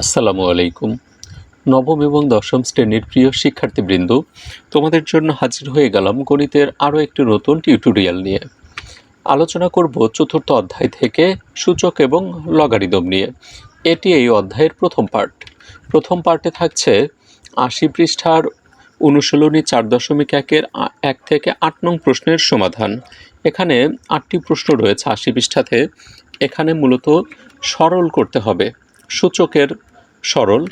আসসালামু আলাইকুম। নবম এবং দশম শ্রেণির প্রিয় শিক্ষার্থীবৃন্দ, তোমাদের জন্য হাজির হয়ে গেলাম গণিতের আরও একটি নতুন টিউটোরিয়াল নিয়ে। আলোচনা করব চতুর্থ অধ্যায় থেকে সূচক এবং লগারিদম নিয়ে। এটি এই অধ্যায়ের প্রথম পার্ট প্রথম পার্টে থাকছে আশি পৃষ্ঠার অনুশীলনী চার দশমিক একের এক থেকে আট নং প্রশ্নের সমাধান। এখানে আটটি প্রশ্ন রয়েছে আশি পৃষ্ঠাতে। এখানে মূলত সরল করতে হবে। সূচকের সরল।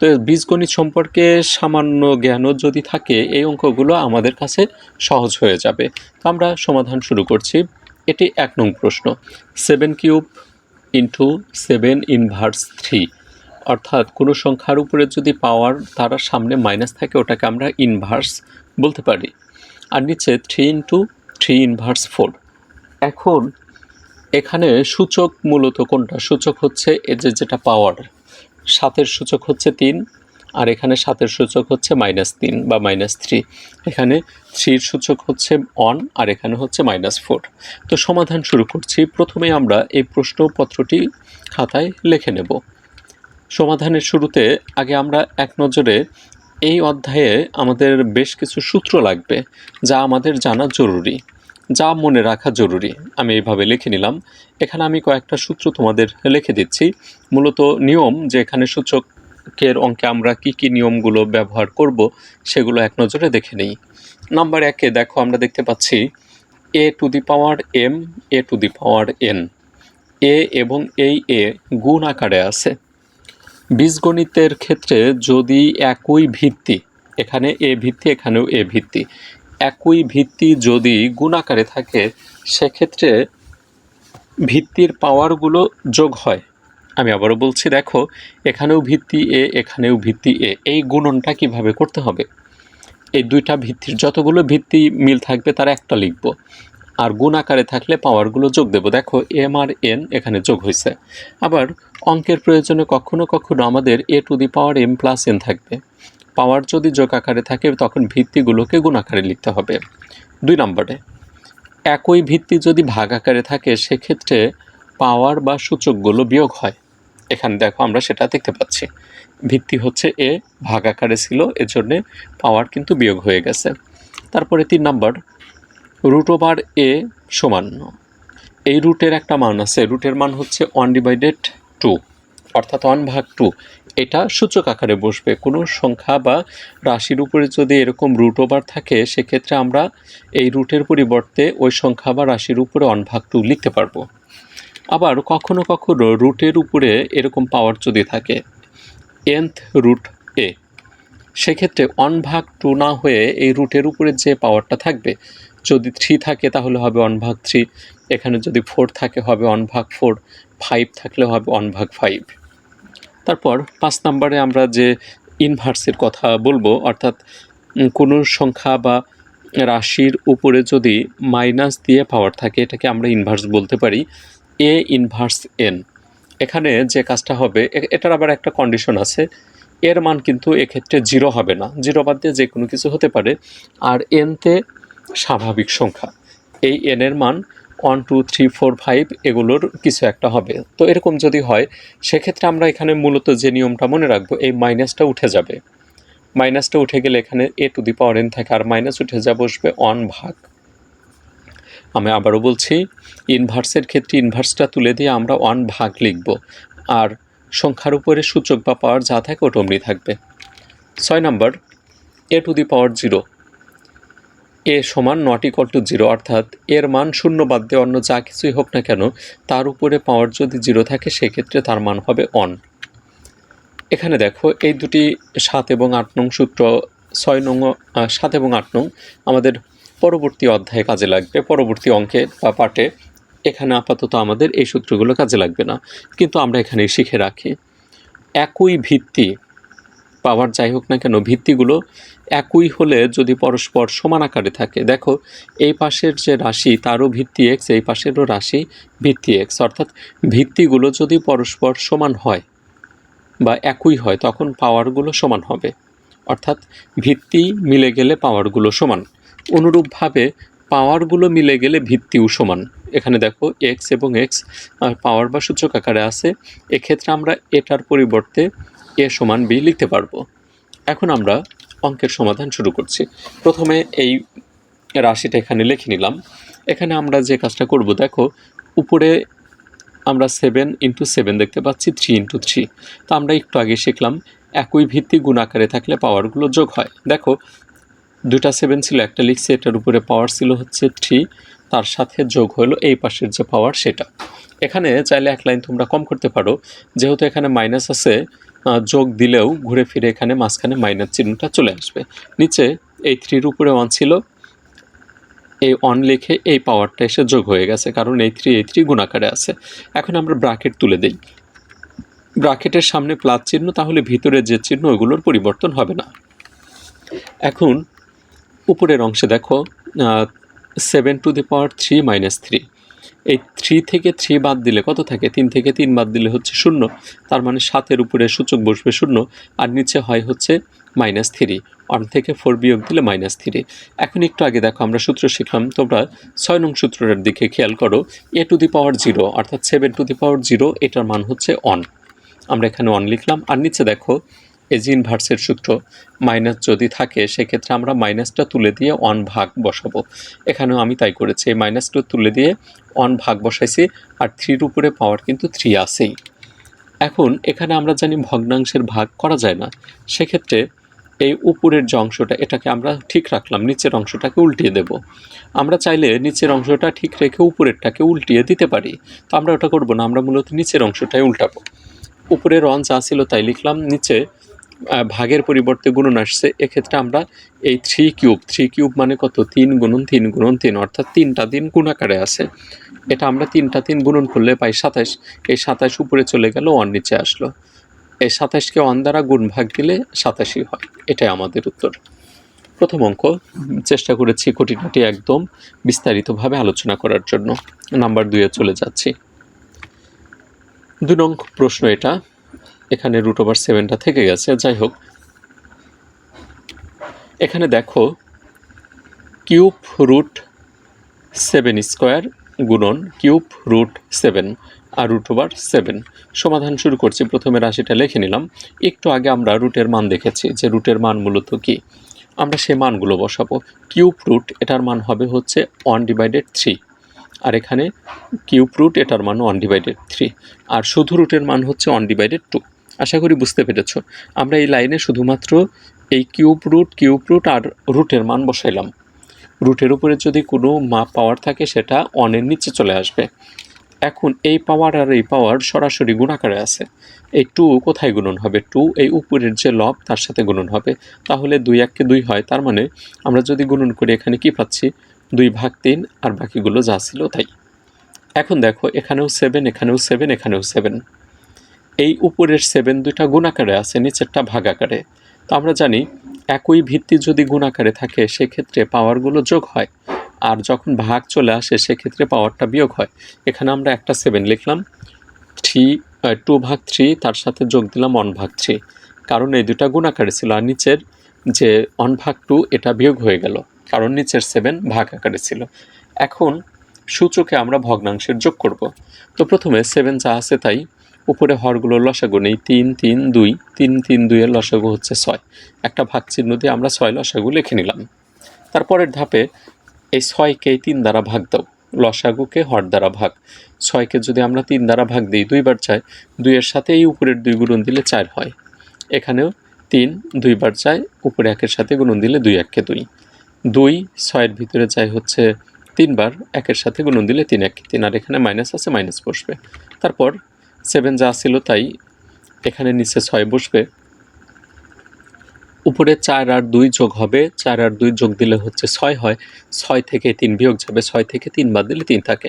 তো বীজগণিত সম্পর্কে সামান্য জ্ঞানও যদি থাকে, এই অঙ্কগুলো আমাদের কাছে সহজ হয়ে যাবে। তো আমরা সমাধান শুরু করছি। এটি এক নং প্রশ্ন। Seven cube into seven inverse three. অর্থাৎ কোনো সংখ্যার উপরে যদি পাওয়ার তারা সামনে মাইনাস থাকে, ওটাকে আমরা ইনভার্স বলতে পারি। আর নিচে three into three inverse four. এখন এখানে সূচক মূলত কোনটা? সূচক হচ্ছে এ যে যেটা পাওয়ার। সাতের সূচক হচ্ছে তিন, আর এখানে সাতের সূচক হচ্ছে মাইনাস তিন বা মাইনাস থ্রি এখানে থ্রির সূচক হচ্ছে অন আর এখানে হচ্ছে মাইনাস ফোর তো সমাধান শুরু করছি। প্রথমে আমরা এই প্রশ্নপত্রটি খাতায় লিখে নেব। সমাধানের শুরুতে আগে আমরা এক নজরে এই অধ্যায়ে আমাদের বেশ কিছু সূত্র লাগবে, যা আমাদের জানা জরুরি। যা মনে রাখা জরুরি। আমি এইভাবে লিখে নিলাম। এখানে আমি কয়েকটা সূত্র তোমাদের লিখে দিচ্ছি। মূলত নিয়ম, যে এখানে সূচকের অঙ্কে আমরা কি কি নিয়মগুলো ব্যবহার করব, সেগুলো এক নজরে দেখে নিই। নাম্বার একে দেখো, আমরা দেখতে পাচ্ছি a to the power m a to the power n a এবং এই এ গুণ আকারে আছে। বীজগণিতের ক্ষেত্রে যদি একই ভিত্তি, এখানে এ ভিত্তি, এখানেও এ ভিত্তি একই ভিত্তি যদি গুণাকারে থাকে, সেক্ষেত্রে ভিত্তির পাওয়ারগুলো যোগ হয়। আমি আবারও বলছি, দেখো, এখানেও ভিত্তি এ, এখানেও ভিত্তি এ, এই গুণনটা কীভাবে করতে হবে? এই দুইটা ভিত্তির যতগুলো ভিত্তি মিল থাকবে, তার একটা লিখব। আর গুণ আকারে থাকলে পাওয়ারগুলো যোগ দেব। দেখো, এম আর এন এখানে যোগ হয়েছে আবার অঙ্কের প্রয়োজনে কখনো কখনো আমাদের a to the power m plus n থাকবে। পাওয়ার যদি যোগ আকারে থাকে, তখন ভিত্তিগুলোকে গুণ আকারে লিখতে হবে। দুই নম্বরে, একই ভিত্তি যদি ভাগ আকারে থাকে, সেক্ষেত্রে পাওয়ার বা সূচকগুলো বিয়োগ হয়। এখানে দেখো আমরা সেটা দেখতে পাচ্ছি। ভিত্তি হচ্ছে এ ভাগ আকারে ছিল, এজন্যে পাওয়ার কিন্তু বিয়োগ হয়ে গেছে। তারপরে তিন নম্বর, রুট ওভার এ সমান। এই রুটের একটা মান আছে, রুটের মান হচ্ছে ওয়ান ডিভাইডেড টু, অর্থাৎ ওয়ান ভাগ টু। এটা সূচক আকারে বসবে। কোনো সংখ্যা বা রাশির উপরে যদি এরকম রুট ওভার থাকে, সেক্ষেত্রে আমরা এই রুটের পরিবর্তে ওই সংখ্যা বা রাশির উপরে ওয়ান ভাগ টু লিখতে পারব। আবার কখনো কখনো রুটের উপরে এরকম পাওয়ার যদি থাকে এনথ রুট এ সেক্ষেত্রে ওয়ান ভাগ টু না হয়ে এই রুটের উপরে যে পাওয়ারটা থাকবে, যদি থ্রি থাকে তাহলে হবে ওয়ান ভাগ থ্রি এখানে যদি ফোর থাকে হবে ওয়ান ভাগ ফোর ফাইভ থাকলে হবে ওয়ান ভাগ ফাইভ তারপর পাঁচ নম্বরে আমরা যে ইনভার্সের কথা বলব, অর্থাৎ কোনো সংখ্যা বা রাশির উপরে যদি মাইনাস দিয়ে পাওয়ার থাকে, এটাকে আমরা ইনভার্স বলতে পারি এ ইনভার্স এন এখানে যে কাজটা হবে এটার আবার একটা কন্ডিশন আছে, এর মান কিন্তু এক্ষেত্রে জিরো হবে না। জিরো বাদ দিয়ে যে কোনো কিছু হতে পারে, আর এনতে স্বাভাবিক সংখ্যা। এই এনের মান one two three four five এগুলোর কিছু একটা হবে। তো এরকম যদি হয়, সেক্ষেত্রে আমরা এখানে মূলত যে নিয়মটা মনে রাখব, এই মাইনাসটা উঠে যাবে। মাইনাসটা উঠে গেলে এখানে এ টু দি পাওয়ার এন থাকে, আর মাইনাস উঠে যা বসবে অন ভাগ। আমি আবারও বলছি ইনভার্সের ক্ষেত্রে ইনভার্সটা তুলে দিয়ে আমরা ওয়ান ভাগ লিখব, আর সংখ্যার উপরে সূচক বা পাওয়ার যা থাকে ওটা অমনি থাকবে। ছয় নম্বর এ টু দি পাওয়ার জিরো এ সমান নট ইকল টু জিরো অর্থাৎ এর মান শূন্য বাদ দিয়ে অন্য যা কিছুই হোক না কেন, তার উপরে পাওয়ার যদি জিরো থাকে, সেক্ষেত্রে তার মান হবে অন এখানে দেখো, এই দুটি সাত এবং আট নং সূত্র, ছয় নং সাত এবং আট নং আমাদের পরবর্তী অধ্যায়ে কাজে লাগবে, পরবর্তী অঙ্কে বা পাঠে। এখানে আপাতত আমাদের এই সূত্রগুলো কাজে লাগবে না, কিন্তু আমরা এখানে শিখে রাখি। একই ভিত্তি, পাওয়ার যাই হোক না কেন, ভিত্তিগুলো একই হলে যদি পরস্পর সমান আকারে থাকে, দেখো, এই পাশের যে রাশি, তারও ভিত্তি এক্স এই পাশেরও রাশি ভিত্তি এক্স অর্থাৎ ভিত্তিগুলো যদি পরস্পর সমান হয় বা একই হয়, তখন পাওয়ারগুলো সমান হবে। অর্থাৎ ভিত্তি মিলে গেলে পাওয়ারগুলো সমান। অনুরূপভাবে পাওয়ারগুলো মিলে গেলে ভিত্তিও সমান। এখানে দেখো এক্স এবং এক্স পাওয়ার বা সূচক আকারে আছে, এক্ষেত্রে আমরা এটার পরিবর্তে এ সমান বি লিখতে পারব। এখন আমরা অঙ্কের সমাধান শুরু করছি। প্রথমে এই রাশিটা এখানে লিখে নিলাম। এখানে আমরা যে কাজটা করব, দেখো, উপরে আমরা সেভেন ইন্টু সেভেন দেখতে পাচ্ছি থ্রি ইন্টু থ্রি তো আমরা একটু আগে শিখলাম, একই ভিত্তি গুণ আকারে থাকলে পাওয়ারগুলো যোগ হয়। দেখো দুটা সেভেন ছিল, একটা লিখছি, এটার উপরে পাওয়ার ছিল হচ্ছে থ্রি তার সাথে যোগ হলো এই পাশের যে পাওয়ার সেটা। এখানে চাইলে এক লাইন তোমরা কম করতে পারো, যেহেতু এখানে মাইনাস আছে যোগ দিলেও ঘুরে ফিরে এখানে মাঝখানে মাইনাস চিহ্নটা চলে আসবে। নিচে এই থ্রির উপরে ওয়ান ছিল। এই অন লিখে এই পাওয়ারটা এসে যোগ হয়ে গেছে, কারণ এই থ্রি এই থ্রি গুণাকারে আছে। এখন আমরা ব্রাকেট তুলে দিই। ব্রাকেটের সামনে প্লাস চিহ্ন, তাহলে ভিতরে যে চিহ্ন ওগুলোর পরিবর্তন হবে না। এখন উপরের অংশে দেখো seven to the power three minus three এই থ্রি থেকে থ্রি বাদ দিলে কত থাকে? তিন থেকে তিন বাদ দিলে হচ্ছে শূন্য। তার মানে সাতের উপরে সূচক বসবে শূন্য, আর নিচে হয় হচ্ছে মাইনাস থ্রি ওয়ান থেকে ফোর বিয়োগ দিলে মাইনাস থ্রি এখন একটু আগে দেখো, আমরা সূত্র শিখলাম। তোমরা ছয় নং সূত্রটার দিকে খেয়াল করো a to the power zero অর্থাৎ seven to the power zero এটার মান হচ্ছে অন আমরা এখানে অন লিখলাম, আর নিচে দেখো এজ ইনভার্সের সূত্র মাইনাস যদি থাকে, সেক্ষেত্রে আমরা মাইনাসটা তুলে দিয়ে অন ভাগ বসাবো। এখানেও আমি তাই করেছি, এই মাইনাসটা তুলে দিয়ে অন ভাগ বসাইছি, আর থ্রির উপরে পাওয়ার কিন্তু থ্রি আছেই। এখন এখানে আমরা জানি ভগ্নাংশের ভাগ করা যায় না। সেক্ষেত্রে এই উপরের যে অংশটা, এটাকে আমরা ঠিক রাখলাম, নিচের অংশটাকে উল্টিয়ে দেব। আমরা চাইলে নিচের অংশটা ঠিক রেখে উপরেরটাকে উল্টিয়ে দিতে পারি। তো আমরা ওটা করব না, আমরা মূলত নিচের অংশটাই উল্টাবো। উপরের অন যা ছিল তাই লিখলাম, নিচে ভাগের পরিবর্তে গুণন আসছে, এক্ষেত্রে আমরা এই থ্রি কিউব থ্রি কিউব মানে কত? তিন গুণন তিন গুণন, তিন, অর্থাৎ তিনটা দিন গুণাকারে আছে। এটা আমরা তিনটা তিন গুণন করলে পাই সাতাশ। এই সাতাশ উপরে চলে গেল অন নিচে আসলো। এই সাতাশকে অন দ্বারা গুণ ভাগ দিলে সাতাশই হয়। এটাই আমাদের উত্তর। প্রথম অঙ্ক, চেষ্টা করেছি খুঁটিনাটি একদম বিস্তারিতভাবে আলোচনা করার জন্য। নাম্বার দুয়ে চলে যাচ্ছি। দুই নং প্রশ্ন এটা। এখানে রুট ওভার সেভেনটা থেকে গেছে, যাই হোক। এখানে দেখো কিউব রুট সেভেন স্কোয়ার গুণন কিউব রুট সেভেন আর রুট ওভার সেভেন সমাধান শুরু করছি, প্রথমে রাশিটা লিখে নিলাম। একটু আগে আমরা রুটের মান দেখেছি, যে রুটের মান মূলত কি? আমরা সেই মানগুলো বসাবো। কিউব রুট এটার মান হবে হচ্ছে ওয়ান ডিভাইডেড থ্রি আর এখানে কিউব রুট এটার মান ওয়ান ডিভাইডেড থ্রি আর শুধু রুটের মান হচ্ছে ওয়ান ডিভাইডেড টু আশা করি বুঝতে পেরেছ। আমরা এই লাইনে শুধুমাত্র এই কিউব রুট কিউব রুট আর রুটের মান বসাইলাম। রুটের উপরে যদি কোনো মা পাওয়ার থাকে, সেটা অনের নিচে চলে আসবে। এখন এই পাওয়ার আর এই পাওয়ার সরাসরি গুণাকারে আছে। এই টু কোথায় গুণন হবে? টু এই উপরের যে লব তার সাথে গুণন হবে। তাহলে দুই এককে দুই হয়, তার মানে আমরা যদি গুণন করি, এখানে কি পাচ্ছি? দুই ভাগ তিন, আর বাকিগুলো যা ছিল তাই। এখন দেখো, এখানেও সেভেন এখানেও সেভেন এখানেও সেভেন এই উপরের সেভেন দুইটা গুণাকারে আছে, নিচেরটা ভাগাকারে। তো আমরা জানি একই ভিত্তি যদি গুণাকারে থাকে, সেক্ষেত্রে পাওয়ারগুলো যোগ হয়। আর যখন ভাগ চলে আসে, সেক্ষেত্রে পাওয়ারটা বিয়োগ হয়। এখানে আমরা একটা সেভেন লিখলাম। থ্রি টু ভাগ থ্রি তার সাথে যোগ দিলাম ওয়ান ভাগ থ্রি কারণ এই দুটা গুণাকারে ছিল। আর নিচের যে ওয়ান ভাগ টু এটা বিয়োগ হয়ে গেল। কারণ নিচের সেভেন ভাগ আকারে ছিল। এখন সূচকে আমরা ভগ্নাংশের যোগ করব। তো প্রথমে সেভেন যা আছে তাই। উপরে হরগুলোর লসাগু নেই, তিন তিন, দুই, তিন তিন, দুইয়ের লসাগু হচ্ছে ছয়। একটা ভাগ চিহ্ন দিয়ে আমরা ছয় লসাগু লিখে নিলাম। তারপরের ধাপে এই ছয়কে তিন দ্বারা ভাগ দাও। লসাগুকে হর দ্বারা ভাগ। ছয়কে যদি আমরা তিন দ্বারা ভাগ দিই, দুইবার চাই, দুইয়ের সাথে এই উপরের দুই গুণন দিলে চার হয়। এখানেও তিন, দুইবার চাই, উপরে একের সাথে গুণন দিলে দুই, এককে দুই। দুই ছয়ের ভিতরে চাই হচ্ছে তিনবার, একের সাথে গুণন দিলে তিন এক তিন। আর এখানে মাইনাস আছে, মাইনাস বসবে। তারপর সেভেন যা ছিল তাই এখানে নিচে ছয় বসবে। উপরে চার আর দুই যোগ হবে, চার আর দুই যোগ দিলে হচ্ছে ছয় হয়। ছয় থেকে তিন বিয়োগ যাবে, ছয় থেকে তিন বাদ দিলে তিন থাকে।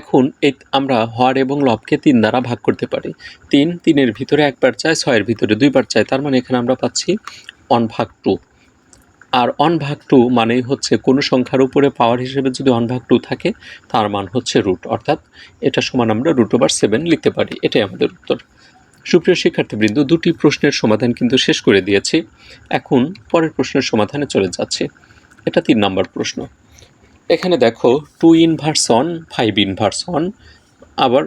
এখন এই আমরা হর এবং লবকে তিন দ্বারা ভাগ করতে পারি। তিন, তিনের ভিতরে একবার চায়, ছয়ের ভিতরে দুইবার চায়, তার মানে এখানে আমরা পাচ্ছি অন ভাগ টু আর অন ভাগ টু মানেই হচ্ছে কোনো সংখ্যার উপরে পাওয়ার হিসেবে যদি অন ভাগ টু থাকে, তার মান হচ্ছে রুট অর্থাৎ এটা সমান আমরা রুট ওভার সেভেন লিখতে পারি। এটাই আমাদের উত্তর। সুপ্রিয় শিক্ষার্থীবৃন্দ, দুটি প্রশ্নের সমাধান কিন্তু শেষ করে দিয়েছি। এখন পরের প্রশ্নের সমাধানে চলে যাচ্ছে। এটা তিন নম্বর প্রশ্ন। এখানে দেখো টু ইনভার্সন ফাইভ ইনভার্সন আবার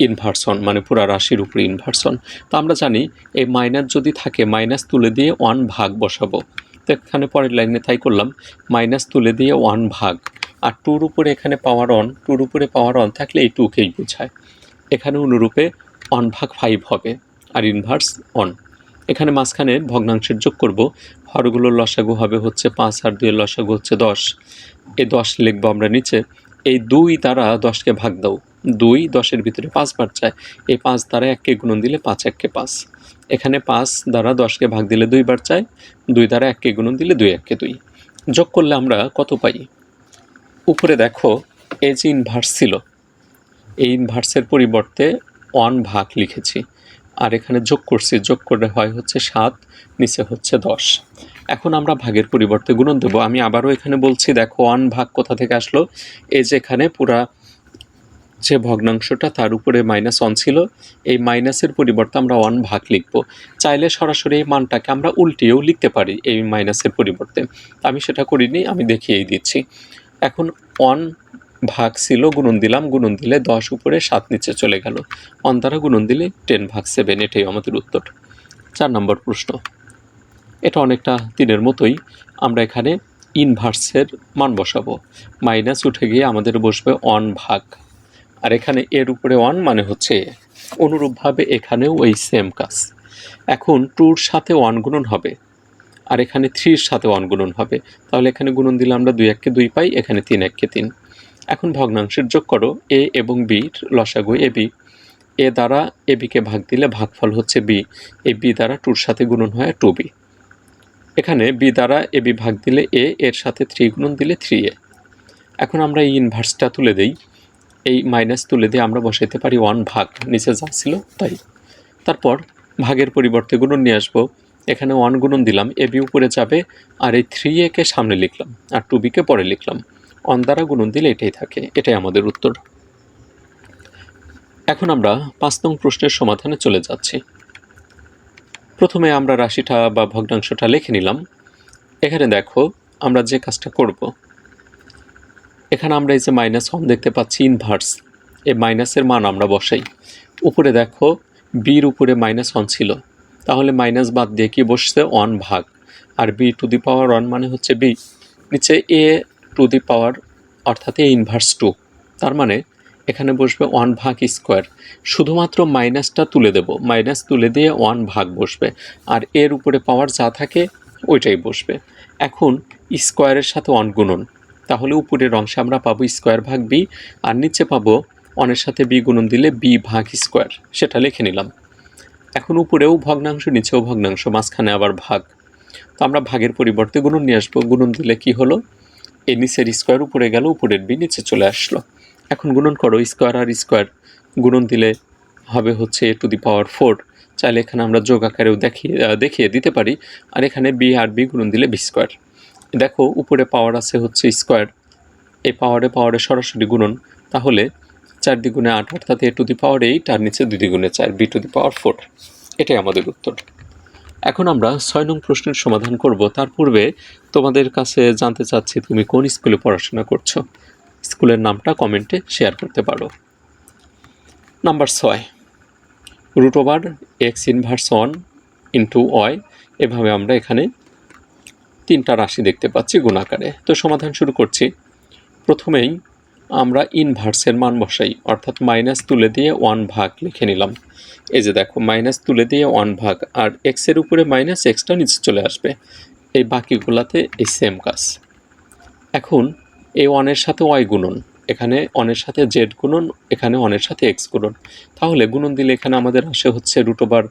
ইনভার্সন মানে পুরা রাশির উপরে ইনভার্সন তো আমরা জানি, এই মাইনাস যদি থাকে মাইনাস তুলে দিয়ে ওয়ান ভাগ বসাবো। তো এখানে পরের লাইনে তাই করলাম মাইনাস তুলে দিয়ে ওয়ান ভাগ। আর টুর উপরে এখানে পাওয়ার অন টুর উপরে পাওয়ার অন থাকলে এই টুকেই বোঝায়। এখানে অনুরূপে অন ভাগ ফাইভ হবে আর ইনভার্স অন এখানে মাঝখানে ভগ্নাংশের যোগ করব হরগুলোর লসাগু হবে হচ্ছে পাঁচ আর দুইয়ের লসাগু হচ্ছে দশ। এই দশ লিখব আমরা নিচে, এই দুই দ্বারা দশকে ভাগ দাও। দুই দশের ভিতরে পাঁচ পাঁচবার চায় এই পাঁচ দ্বারা এককে গুণন দিলে পাঁচ, এককে পাঁচ। এখানে পাঁচ দ্বারা দশকে ভাগ দিলে দুইবার চায় দুই দ্বারা এককে গুণন দিলে দুই এককে দুই। যোগ করলে আমরা কত পাই? উপরে দেখো, এই যে ইনভার্স ছিল, এই ইনভার্সের পরিবর্তে ওয়ান ভাগ লিখেছি। আর এখানে যোগ করছি, যোগ করে হয় হচ্ছে সাত, নিচে হচ্ছে দশ। এখন আমরা ভাগের পরিবর্তে গুণন দেবো। আমি আবারও এখানে বলছি, দেখো ওয়ান ভাগ কোথা থেকে আসলো? এই যে এখানে পুরা যে ভগ্নাংশটা তার উপরে মাইনাস ওয়ান ছিল, এই মাইনাসের পরিবর্তে আমরা ওয়ান ভাগ লিখব। চাইলে সরাসরি এই মানটাকে আমরা উল্টিয়েও লিখতে পারি এই মাইনাসের পরিবর্তে। আমি সেটা করিনি, আমি দেখিয়েই দিচ্ছি। এখন ওয়ান ভাগ ছিল, গুণন দিলাম, গুণন দিলে দশ উপরে সাত নিচে চলে গেল। ওয়ান দ্বারা গুণন দিলে টেন ভাগ সেভেন এটাই আমাদের উত্তর। চার নম্বর প্রশ্ন। এটা অনেকটা তিনের মতোই আমরা এখানে ইনভার্সের মান বসাবো। মাইনাস উঠে গিয়ে আমাদের বসবে অন ভাগ। আর এখানে এর উপরে ওয়ান মানে হচ্ছে এ অনুরূপভাবে এখানেও ওই সেম কাজ। এখন টুর সাথে ওয়ান গুণন হবে, আর এখানে থ্রির সাথে ওয়ান গুণন হবে। তাহলে এখানে গুণন দিলে আমরা দুই এককে দুই পাই, এখানে তিন এককে তিন। এখন ভগ্নাংশের যোগ করো এ এবং বির লসাগু এ বি এ দ্বারা এ বিকে ভাগ দিলে ভাগফল হচ্ছে বি এ বি দ্বারা টুর সাথে গুণন হয় টু বি এখানে বি দ্বারা এ বি ভাগ দিলে এ এর সাথে থ্রি গুণন দিলে থ্রি এ এখন আমরা এই ইনভার্সটা তুলে দেই। এই মাইনাস তুলে দিয়ে আমরা বসাইতে পারি ওয়ান ভাগ। নিচে যা ছিল তাই। তারপর ভাগের পরিবর্তে গুণন নিয়ে আসব। এখানে ওয়ান গুণন দিলাম, এ বি উপরে যাবে, আর এই থ্রি একে সামনে লিখলাম, আর টু বিকে পরে লিখলাম। অন দ্বারা গুণন দিলে এটাই থাকে, এটাই আমাদের উত্তর। এখন আমরা পাঁচ নং প্রশ্নের সমাধানে চলে যাচ্ছি। প্রথমে আমরা রাশিটা বা ভগ্নাংশটা লিখে নিলাম। এখানে দেখো, আমরা যে কাজটা করব এখানে আমরা এই যে মাইনাস ওয়ান দেখতে পাচ্ছি ইনভার্স এই মাইনাসের মান আমরা বসাই। উপরে দেখো বির উপরে মাইনাস ওয়ান ছিল। তাহলে মাইনাস বাদ দিয়ে কি বসছে? ওয়ান ভাগ। আর b to the power one মানে হচ্ছে বি নিচে এ টু দি পাওয়ার অর্থাৎ এ ইনভার্স টু তার মানে এখানে বসবে ওয়ান ভাগ স্কোয়ার শুধুমাত্র মাইনাসটা তুলে দেব। মাইনাস তুলে দিয়ে ওয়ান ভাগ বসবে। আর এর উপরে পাওয়ার যা থাকে, ওইটাই বসবে। এখন স্কোয়ারের সাথে ওয়ান গুণন। তাহলে উপরের অংশে আমরা পাবো স্কোয়ার ভাগ বি, আর নিচে পাবো অনের সাথে বি গুণন দিলে বি ভাগ স্কোয়ার, সেটা লিখে নিলাম। এখন উপরেও ভগ্নাংশ, নিচেও ভগ্নাংশ, মাঝখানে আবার ভাগ। তো আমরা ভাগের পরিবর্তে গুণন নিয়ে আসব। গুণন দিলে কি হলো? এ নিচের স্কোয়ার উপরে গেল, উপরের বি নিচে চলে আসলো। এখন গুণন করো, স্কোয়ার আর স্কোয়ার। গুণন দিলে হবে হচ্ছে এ টু দি পাওয়ার ফোর। চাইলে এখানে আমরা যোগ আকারেও দেখিয়ে দেখিয়ে দিতে পারি। আর এখানে বি আর বি গুণন দিলে বি স্কোয়ার। দেখো, উপরে পাওয়ার আছে হচ্ছে স্কোয়ার এই পাওয়ারে পাওয়ারে সরাসরি গুণন, তাহলে চার দ্বিগুণে আট অর্থাৎ এ টু দি পাওয়ার এইট আর নিচে দুই দ্বিগুণে চার b to the power four এটাই আমাদের উত্তর। এখন আমরা ছয় নং প্রশ্নের সমাধান করব। তার পূর্বে তোমাদের কাছে জানতে চাচ্ছি, তুমি কোন স্কুলে পড়াশোনা করছ? স্কুলের নামটা কমেন্টে শেয়ার করতে পারো। নাম্বার ছয়। Root over x inverse one into y এভাবে আমরা এখানে তিনটা রাশি দেখতে পাচ্ছি গুণাকারে। তো সমাধান শুরু করছি। প্রথমেই আমরা ইনভার্সের মান বসাই, অর্থাৎ মাইনাস তুলে দিয়ে ওয়ান ভাগ লিখে নিলাম। এই যে দেখো মাইনাস তুলে দিয়ে ওয়ান ভাগ, আর এক্সের উপরে মাইনাস এক্সটা নিচে চলে আসবে। এই বাকিগুলাতে এই সেম কাজ। এখন এই ওয়ানের সাথে ওয়াই গুণন, এখানে অনের সাথে জেড গুণন, এখানে অনের সাথে এক্স গুণন। তাহলে গুণন দিলে এখানে আমাদের আসে হচ্ছে রুট ওভার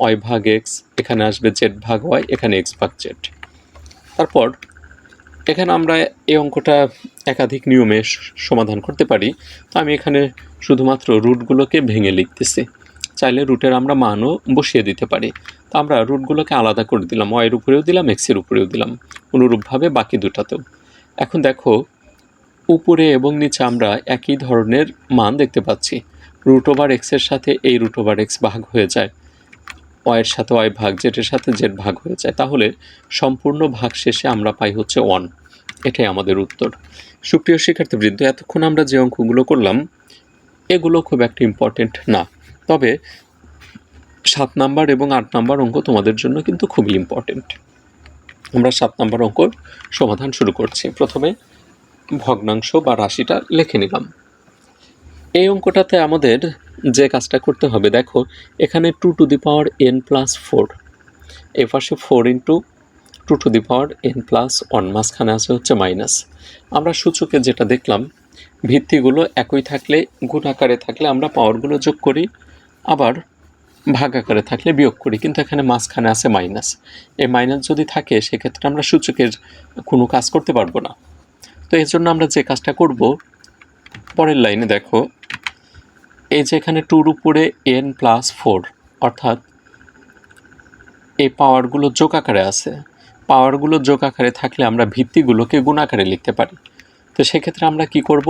ওয়াই ভাগ এক্স এখানে আসবে জেড ভাগ ওয়াই এখানে এক্স ভাগ জেড তারপর এখানে আমরা এই অঙ্কটা একাধিক নিয়মে সমাধান করতে পারি। তো আমি এখানে শুধুমাত্র রুটগুলোকে ভেঙে লিখতেছি। চাইলে রুটের আমরা মানও বসিয়ে দিতে পারি। তো আমরা রুটগুলোকে আলাদা করে দিলাম। ওয়াইয়ের উপরেও দিলাম এক্সের উপরেও দিলাম। অনুরূপভাবে বাকি দুটাতেও। এখন দেখো, উপরে এবং নিচে আমরা একই ধরনের মান দেখতে পাচ্ছি। রুট ওভার এক্সের সাথে এই রুট ওভার এক্স ভাগ হয়ে যায়। ওয়াইয়ের সাথে ওয়াই ভাগ জেডের সাথে জেড ভাগ হয়ে যায়। তাহলে সম্পূর্ণ ভাগ শেষে আমরা পাই হচ্ছে ওয়ান এটাই আমাদের উত্তর। সুপ্রিয় শিক্ষার্থীবৃন্দ, এতক্ষণ আমরা যে অঙ্কগুলো করলাম, এগুলো খুব একটা ইম্পর্টেন্ট না। তবে সাত নাম্বার এবং আট নাম্বার অঙ্ক তোমাদের জন্য কিন্তু খুবই ইম্পর্টেন্ট আমরা সাত নাম্বার অঙ্ক সমাধান শুরু করছি। প্রথমে ভগ্নাংশ বা রাশিটা লিখে নিলাম। এই অঙ্কটাতে আমাদের যে কাজটা করতে হবে, দেখো, এখানে two to the power n plus four এ পাশে four into two to the power n plus one মাঝখানে আছে হচ্ছে মাইনাস আমরা সূচকে যেটা দেখলাম, ভিত্তিগুলো একই থাকলে, গুণ আকারে থাকলে আমরা পাওয়ারগুলো যোগ করি, আবার ভাগ আকারে থাকলে বিয়োগ করি, কিন্তু এখানে মাঝখানে আছে মাইনাস এই মাইনাস যদি থাকে, সেক্ষেত্রে আমরা সূচকের কোনো কাজ করতে পারব না। তো এর জন্য আমরা যে কাজটা করব, পরের লাইনে দেখো এই যে এখানে টুর উপরে এন প্লাস ফোর অর্থাৎ এই পাওয়ারগুলো যোগ আকারে আছে। পাওয়ারগুলো যোগ আকারে থাকলে আমরা ভিত্তিগুলোকে গুণ আকারে লিখতে পারি। তো সেক্ষেত্রে আমরা কি করব?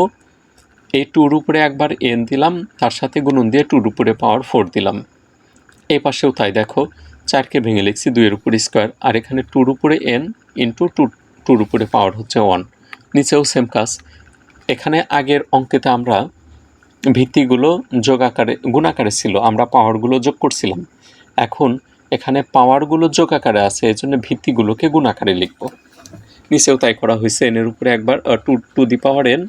এই টুর উপরে একবার এন দিলাম, তার সাথে গুণন দিয়ে টুর উপরে পাওয়ার ফোর দিলাম। এই পাশেও তাই দেখো, চারকে ভেঙে লিখছি দুইয়ের উপর স্কোয়ার আর এখানে টুর উপরে এন ইন্টু টু টুর উপরে পাওয়ার হচ্ছে ওয়ান নিচেও সেম কাজ। এখানে আগের অঙ্কেতে আমরা ভিত্তিগুলো যোগ আকারে, গুণ আকারে ছিল। আমরা পাওয়ারগুলো যোগ করছিলাম। এখন এখানে পাওয়ারগুলো যোগ আকারে আছে এই জন্য ভিত্তিগুলোকে গুণ আকারে লিখব। নিচেও তাই করা হয়েছে এনের উপরে একবার two to the power n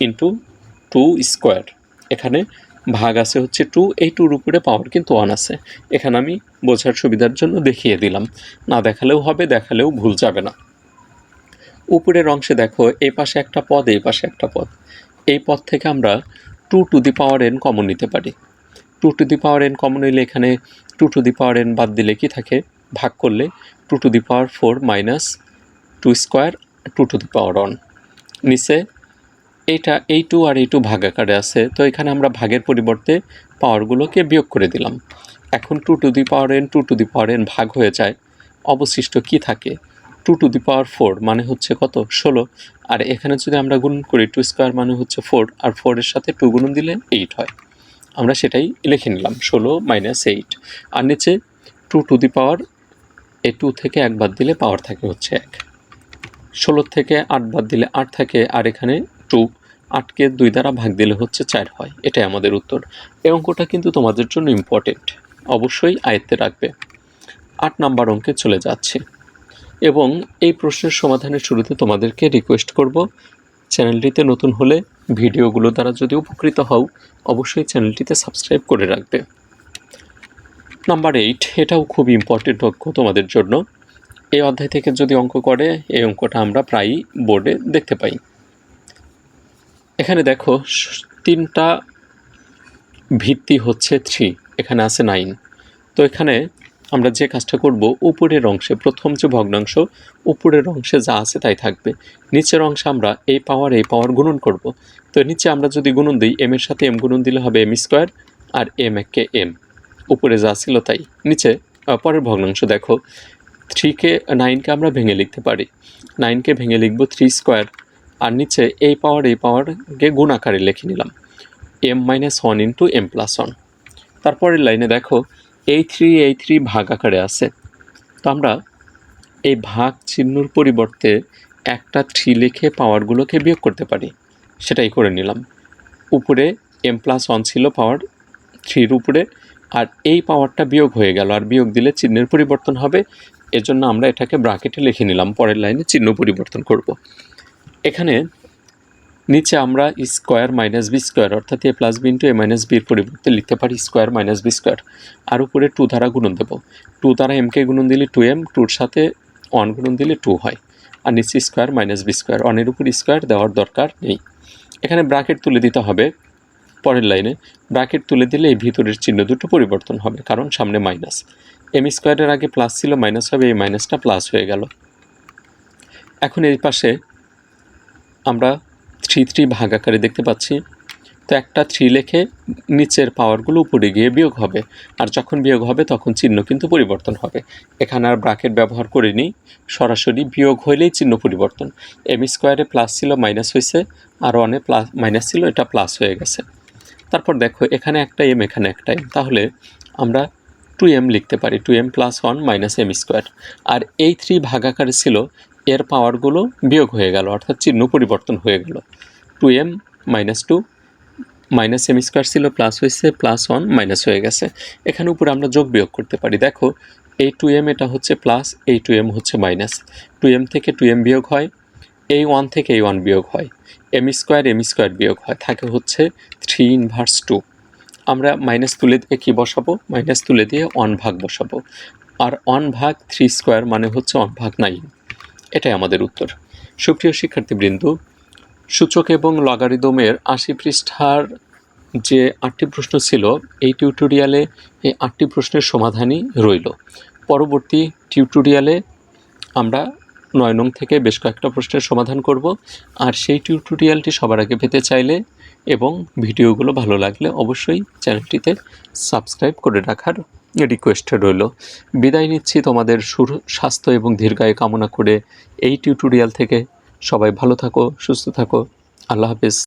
into two square এখানে ভাগ আছে হচ্ছে টু এই টুর উপরে পাওয়ার কিন্তু ওয়ান আছে। এখানে আমি বোঝার সুবিধার জন্য দেখিয়ে দিলাম। না দেখালেও হবে, দেখালেও ভুল যাবে না। উপরের অংশে দেখো এই পাশে একটা পদ এই পাশে একটা পদ। এই পদ থেকে আমরা two to the power n common নিতে পারি। Two to the power n common নিলে এখানে two to the power n বাদ দিলে কি থাকে? ভাগ করলে two to the power four minus two square two to the power one নিচে এইটা, এই টু আর এই টু ভাগ আকারে আছে, তো এখানে আমরা ভাগের পরিবর্তে পাওয়ারগুলোকে বিয়োগ করে দিলাম। এখন two to the power n two to the power n ভাগ হয়ে যায়। অবশিষ্ট কি থাকে? Two to the power four মানে হচ্ছে কত? ষোলো। আর এখানে যদি আমরা গুণ করি টু স্কোয়ার মানে হচ্ছে ফোর আর ফোরের সাথে টু গুণন দিলে এইট হয়। আমরা সেটাই লিখে নিলাম, ষোলো মাইনাস এইট আর নিচে two to the power a two থেকে এক বাদ দিলে পাওয়ার থাকে হচ্ছে এক। ষোলো থেকে আট বাদ দিলে আট থাকে, আর এখানে টু আটকে দুই দ্বারা ভাগ দিলে হচ্ছে চার হয়। এটাই আমাদের উত্তর। এই অঙ্কটা কিন্তু তোমাদের জন্য ইম্পর্টেন্ট অবশ্যই আয়ত্তে রাখবে। আট নাম্বার অঙ্কে চলে যাচ্ছে। এবং এই প্রশ্নের সমাধানের শুরুতে তোমাদেরকে রিকোয়েস্ট করব চ্যানেলটিতে নতুন হলে ভিডিওগুলো দ্বারা যদি উপকৃত হও, অবশ্যই চ্যানেলটিতে সাবস্ক্রাইব করে রাখবে। নাম্বার এইট এটাও খুব ইম্পর্টেন্ট অঙ্ক তোমাদের জন্য। এই অধ্যায় থেকে যদি অঙ্ক করে, এই অঙ্কটা আমরা প্রায়ই বোর্ডে দেখতে পাই। এখানে দেখো, তিনটা ভিত্তি হচ্ছে থ্রি এখানে আছে নাইন তো এখানে আমরা যে কাজটা করব, উপরের অংশে প্রথম যে ভগ্নাংশ, উপরের অংশে যা আছে তাই থাকবে। নিচের অংশে আমরা এই পাওয়ার এই পাওয়ার গুণন করব। তো নিচে আমরা যদি গুণন দিই এম এর সাথে এম গুণন দিলে হবে এম স্কোয়ার আর এম একে এম উপরে যা ছিল তাই। নিচে পরের ভগ্নাংশ দেখো। থ্রিকে, নাইনকে আমরা ভেঙে লিখতে পারি। নাইনকে ভেঙে লিখব থ্রি স্কোয়ার আর নিচে এই পাওয়ার এই পাওয়ারকে গুণ আকারে লিখে নিলাম। M minus one into m plus one তারপরের লাইনে দেখো এই থ্রি এই থ্রি ভাগ আকারে আছে। তো আমরা এই ভাগ চিহ্নর পরিবর্তে একটা থ্রি লিখে পাওয়ারগুলোকে বিয়োগ করতে পারি। সেটাই করে নিলাম। উপরে এম প্লাস ওয়ান ছিল পাওয়ার থ্রির উপরে, আর এই পাওয়ারটা বিয়োগ হয়ে গেল। আর বিয়োগ দিলে চিহ্নের পরিবর্তন হবে। এজন্য আমরা এটাকে ব্রাকেটে লিখে নিলাম। পরের লাইনে চিহ্ন পরিবর্তন করব। এখানে নিচে আমরা স্কোয়ার মাইনাস বি স্কোয়ার, অর্থাৎ a plus b into a minus বির পরিবর্তে লিখতে পারি স্কোয়ার মাইনাস বি স্কোয়ার। আর উপরে টু দ্বারা গুণন দেবো। টু দ্বারা এমকে গুণন দিলে টু এম টুর সাথে ওয়ান গুণন দিলে টু হয়। আর নিচে স্কোয়ার মাইনাস বি স্কোয়ার ওয়ানের উপর স্কোয়ার দেওয়ার দরকার নেই। এখানে ব্র্যাকেট তুলে দিতে হবে পরের লাইনে। ব্র্যাকেট তুলে দিলে এই ভিতরের চিহ্ন দুটো পরিবর্তন হবে, কারণ সামনে মাইনাস। এম স্কোয়ারের আগে প্লাস ছিল, মাইনাস হবে, এই মাইনাসটা প্লাস হয়ে গেল। এখন এই পাশে আমরা থ্রি থ্রি ভাগ আকারে দেখতে পাচ্ছি। তো একটা থ্রি লেখে নিচের পাওয়ারগুলো উপরে গিয়ে বিয়োগ হবে। আর যখন বিয়োগ হবে, তখন চিহ্ন কিন্তু পরিবর্তন হবে। এখানে আর ব্রাকেট ব্যবহার করিনি। সরাসরি বিয়োগ হইলেই চিহ্ন পরিবর্তন। এম স্কোয়ারে প্লাস ছিল মাইনাস হয়েছে আর ওয়ানে প্লাস মাইনাস ছিল, এটা প্লাস হয়ে গেছে। তারপর দেখো, এখানে একটা এম এখানে একটা এম তাহলে আমরা টু এম লিখতে পারি। Two m plus one minus m square আর এই থ্রি ভাগাকারে ছিল এর পাওয়ারগুলো বিয়োগ হয়ে গেল, অর্থাৎ চিহ্ন পরিবর্তন হয়ে গেল। Two m minus two minus m square ছিল, প্লাস হয়েছে, প্লাস ওয়ান মাইনাস হয়ে গেছে। এখানে উপরে আমরা যোগ বিয়োগ করতে পারি। দেখো, এই টু এম এটা হচ্ছে প্লাস, এই টু এম হচ্ছে মাইনাস। টু এম থেকে টু এম বিয়োগ হয়, এই ওয়ান থেকে এই ওয়ান বিয়োগ হয়। এম স্কোয়ার এম স্কোয়ার বিয়োগ হয়, থাকে হচ্ছে থ্রি ইনভার্স টু। আমরা মাইনাস তুলে দিয়ে কী বসাবো? মাইনাস তুলে দিয়ে ওয়ান ভাগ বসাবো। আর ওয়ান ভাগ থ্রি স্কোয়ার মানে হচ্ছে ওয়ান ভাগ নাইন। এটাই আমাদের উত্তর। সুপ্রিয় শিক্ষার্থীবৃন্দ, সূচক এবং লগারিদমের আশি পৃষ্ঠার যে আটটি প্রশ্ন ছিল, এই টিউটোরিয়ালে এই আটটি প্রশ্নের সমাধানই রইল। পরবর্তী টিউটোরিয়ালে আমরা নয় নং থেকে বেশ কয়েকটা প্রশ্নের সমাধান করব, আর সেই টিউটোরিয়ালটি সবার আগে পেতে চাইলে এবং ভিডিওগুলো ভালো লাগলে অবশ্যই চ্যানেলটিতে সাবস্ক্রাইব করে রাখার রিকোয়েস্ট রইল বিদায় নিচ্ছি তোমাদের সুর, স্বাস্থ্য এবং দীর্ঘায়ু কামনা করে এই টিউটোরিয়াল থেকে। সবাই ভালো থাকো, সুস্থ থাকো। আল্লাহ হাফিজ।